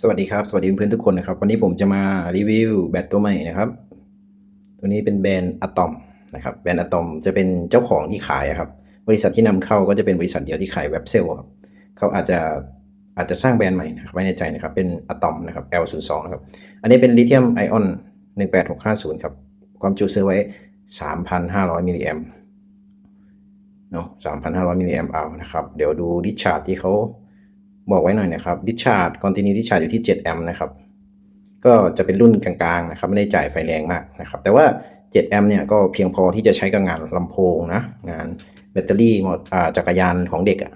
สวัสดีครับ สวัสดีเพื่อนๆทุกคนนะครับ วันนี้ผมจะมารีวิวแบตตัวใหม่นะครับ ตัวนี้เป็นแบรนด์อะตอมนะครับแบรนด์อะตอมจะเป็นเจ้าของที่ขายครับ บริษัทที่นำเข้าก็จะเป็นบริษัทเดียวที่ขายเว็บเซลครับเขาอาจจะอาจจะสร้างแบรนด์ใหม่นะครับไม่แน่ใจนะครับ เป็นอะตอมนะครับ L02 นะครับ อันนี้เป็นลิเธียมไอออน18650 ครับ ความจุซื้อไว้ 3,500 มิลลิแอมเนาะ3,500 มิลลิแอมเอานะครับ เดี๋ยวดูดิชาร์ที่เขา บอกไว้หน่อยนะครับดิชาร์จคอนติเนียดิชาร์จอยู่ที่7แอมป์นะครับก็จะเป็นรุ่นกลางๆนะครับไม่ได้จ่ายไฟแรงมากนะครับแต่ว่า7แอมป์เนี่ยก็เพียงพอที่จะใช้กับงานลำโพงนะงานแบตเตอรี่มอจักรยานของเด็กอะ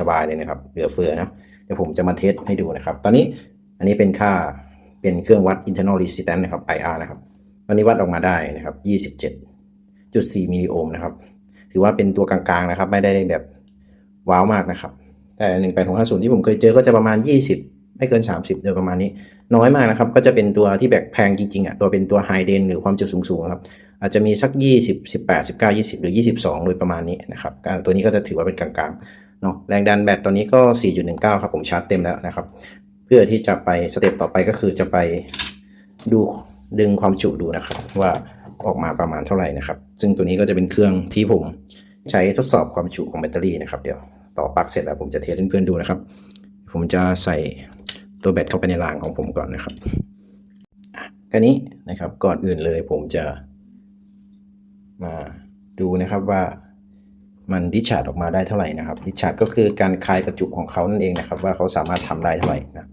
สบายๆเลยนะครับเหลือเฟือนะเดี๋ยวผมจะมาเทสให้ดูนะครับ ตอนนี้อันนี้เป็นค่าเป็นเครื่องวัด internal resistance นะครับ IR นะครับตอนนี้วัดออกมาได้นะครับ 27.4มิลลิโอห์มนะครับถือว่าเป็นตัวกลางๆนะครับ ไม่ได้แบบว้าวมากนะครับ แต่18650ที่ผมเคยเจอก็จะประมาณ20ไม่เกิน 30 โดยประมาณนี้ น้อยมากนะครับ ก็จะเป็นตัวที่แบบแพงจริงๆอะตัวเป็นตัวไฮเดนหรือความจุสูงๆครับ อาจจะมีสัก 20 18 19 20 หรือ 22 โดยประมาณนี้นะครับตัวนี้ก็จะถือว่าเป็นกลางๆเนาะแรงดันแบตตอนนี้ก็ 4.19 ครับผมชาร์จเต็มแล้วนะครับ เพื่อที่จะไปสเต็ปต่อไปก็คือจะไปดูดึงความจุดูนะครับ ว่าออกมาประมาณเท่าไหร่นะครับ ซึ่งตัวนี้ก็จะเป็นเครื่องที่ผมใช้ทดสอบความจุของแบตเตอรี่นะครับเดี๋ยว ต่อปลั๊กเสร็จแล้วผมจะเทสให้เพื่อนๆดูนะครับ ผมจะใส่ตัวแบตเข้าไปในรางของผมก่อนนะครับอะแค่นี้นะครับก่อนอื่นเลยผมจะมาดูนะครับว่ามันดิชาร์ออกมาได้เท่าไหร่นะครับ ดิชาร์ก็คือการคลายประจุของเขานั่นเองนะครับ ว่าเขาสามารถทำได้เท่าไหร่นะ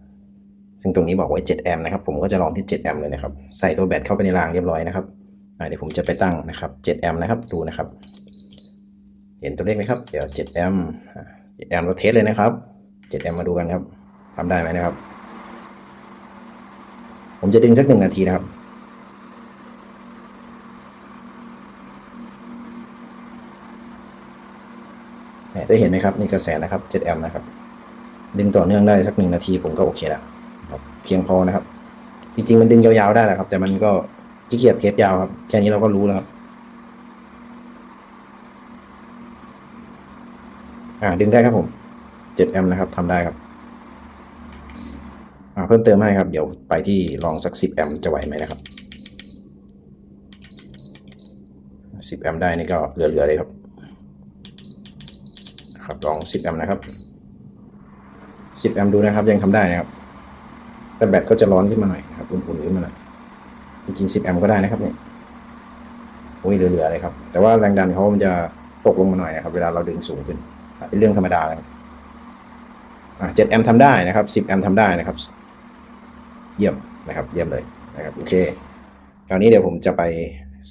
ซึ่งตรงนี้บอกไว้7แอมป์นะครับผมก็จะลองที่7แอมป์เลยนะครับ ใส่ตัวแบตเข้าไปในรางเรียบร้อยนะครับเดี๋ยวผมจะไปตั้งนะครับ7แอมป์นะครับดูนะครับ เห็นตัวเลขไหมครับ เดี๋ยว7แอมป์อะ7แอมป์เราเทสเลยนะครับ7แอมป์มาดูกันครับทำได้ไหมนะครับ ผมจะดึงสักหนึ่งนาทีนะครับได้เห็นไหมครับนี่กระแสนะครับ7แอมป์นะครับ ดึงต่อเนื่องได้สักหนึ่งนาทีผมก็โอเคแล้วครับเพียงพอนะครับ จริงๆมันดึงยาวๆได้แหละครับ แต่มันก็ขี้เกียจเทปยาวครับ แค่นี้เราก็รู้แล้วครับ อ่าดึงได้ครับผม7แอมป์นะครับทำได้ครับอ่าเพิ่มเติมให้ครับ เดี๋ยวไปที่ลองสัก10แอมป์จะไหวไหมนะครับ10แอมป์ได้นี่ก็เหลือๆเลยครับ ครับลอง10แอมป์นะครับ10แอมป์ดูนะครับ ยังทำได้นะครับ แต่แบตก็จะร้อนขึ้นมาหน่อยนะครับอุ่นๆขึ้นมาหน่อยจริงๆ10แอมป์ก็ได้นะครับเนี่ยโอ้ยเหลือๆเลยครับ แต่ว่าแรงดันเขามันจะตกลงมาหน่อยนะครับ เวลาเราดึงสูงขึ้น เป็นเรื่องธรรมดาเลยอ่า7แอมป์ทำได้นะครับ10แอมป์ทำได้นะครับ เยี่ยมนะครับ เยี่ยมเลยนะครับโอเคคราวนี้เดี๋ยวผมจะไป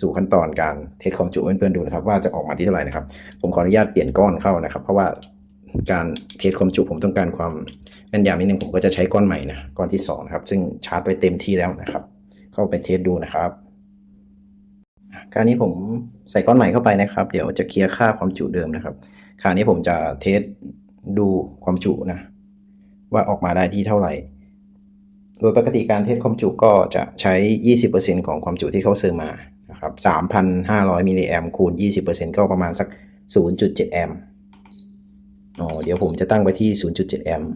สู่ขั้นตอนการเทสความจุให้เพื่อนๆดูนะครับ ว่าจะออกมาที่เท่าไหร่นะครับ ผมขออนุญาตเปลี่ยนก้อนเข้านะครับ เพราะว่าการเทสความจุผมต้องการความแม่นยำนิดนึงผมก็จะใช้ก้อนใหม่นะก้อนที่สองนะครับซึ่งชาร์จไปเต็มที่แล้วนะครับ เข้าไปเทสดูนะครับอะคราวนี้ผมใส่ก้อนใหม่เข้าไปนะครับ เดี๋ยวจะเคลียร์ค่าความจุเดิมนะครับ คราวนี้ผมจะเทสดูความจุนะ ว่าออกมาได้ที่เท่าไหร่ โดยปกติการเทสความจุก็จะใช้ 20%ของความจุที่เขาซื้อมานะครับ3,500มิลลิแอมคูณ 20%ก็ประมาณสัก 0.7 แอมป์อ๋อเดี๋ยวผมจะตั้งไปที่ 0.7 แอมป์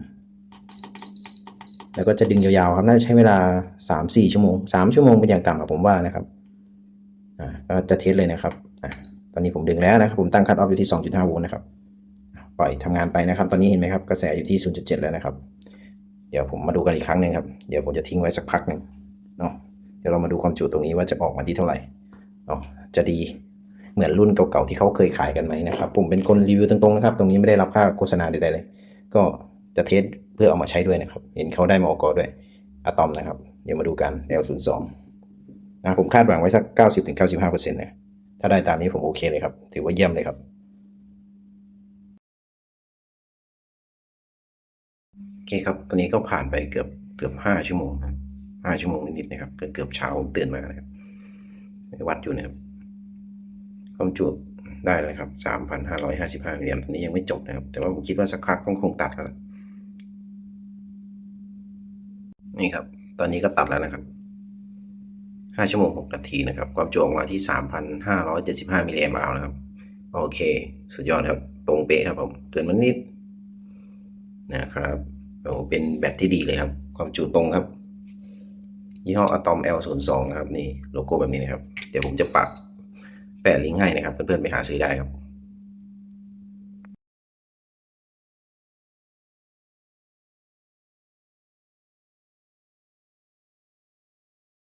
แล้วก็จะดึงยาวๆครับ น่าจะใช้เวลา 3-4 ชั่วโมง 3 ชั่วโมงเป็นอย่างต่ำอะผมว่านะครับ อ่าก็จะเทสเลยนะครับ ตอนนี้ผมดึงแล้วนะครับผมตั้งคัตออฟอยู่ที่ 2.5 โวลต์นะครับปล่อยทำงานไปนะครับ ตอนนี้เห็นไหมครับกระแสอยู่ที่ 0.7 แล้วนะครับ เดี๋ยวผมมาดูกันอีกครั้งหนึ่งครับเดี๋ยวผมจะทิ้งไว้สักพักหนึ่งเนาะเดี๋ยวเรามาดูความจุตรงนี้ว่าจะออกมาที่เท่าไหร่เนาะจะดีเหมือนรุ่นเก่าๆที่เขาเคยขายกันไหมนะครับ ผมเป็นคนรีวิวตรงๆนะครับ ตรงนี้ไม่ได้รับค่าโฆษณาใดๆเลย ก็จะเทสเพื่อเอามาใช้ด้วยนะครับ เห็นเขาได้มาออกด้วยอะตอมนะครับ เดี๋ยวมาดูกัน L02 นะผมคาดหวังไว้สัก 90-95%นะ ถ้าได้ตามนี้ผมโอเคเลยครับ ถือว่าเยี่ยมเลยครับ โอเคครับ ตอนนี้ก็ผ่านไปเกือบเกือบห้าชั่วโมงห้าชั่วโมงนิดๆนะครับ เกือบเกือบเช้าตื่นมานะครับวัดอยู่นะครับความจุได้เลยครับสามพันห้าร้อยห้าสิบห้ามิลลิแอมป์ตอนนี้ยังไม่จบนะครับ แต่ว่าผมคิดว่าสักพักต้องคงตัดแล้วนี่ครับ ตอนนี้ก็ตัดแล้วนะครับ ห้าชั่วโมงหกนาทีนะครับ ความจุออกมาที่สามพันห้าร้อยเจ็ดสิบห้ามิลลิแอมป์เอานะครับ โอเค สุดยอดครับ ตรงเป๊ะครับผม เกินมานิดนะครับโอ้เป็นแบตที่ดีเลยครับ ความจุตรงครับ ยี่ห้ออะตอม L02 นะครับ นี่โลโก้แบบนี้นะครับ เดี๋ยวผมจะปักแปะลิงก์ให้นะครับ เพื่อนๆไปหาซื้อได้ครับ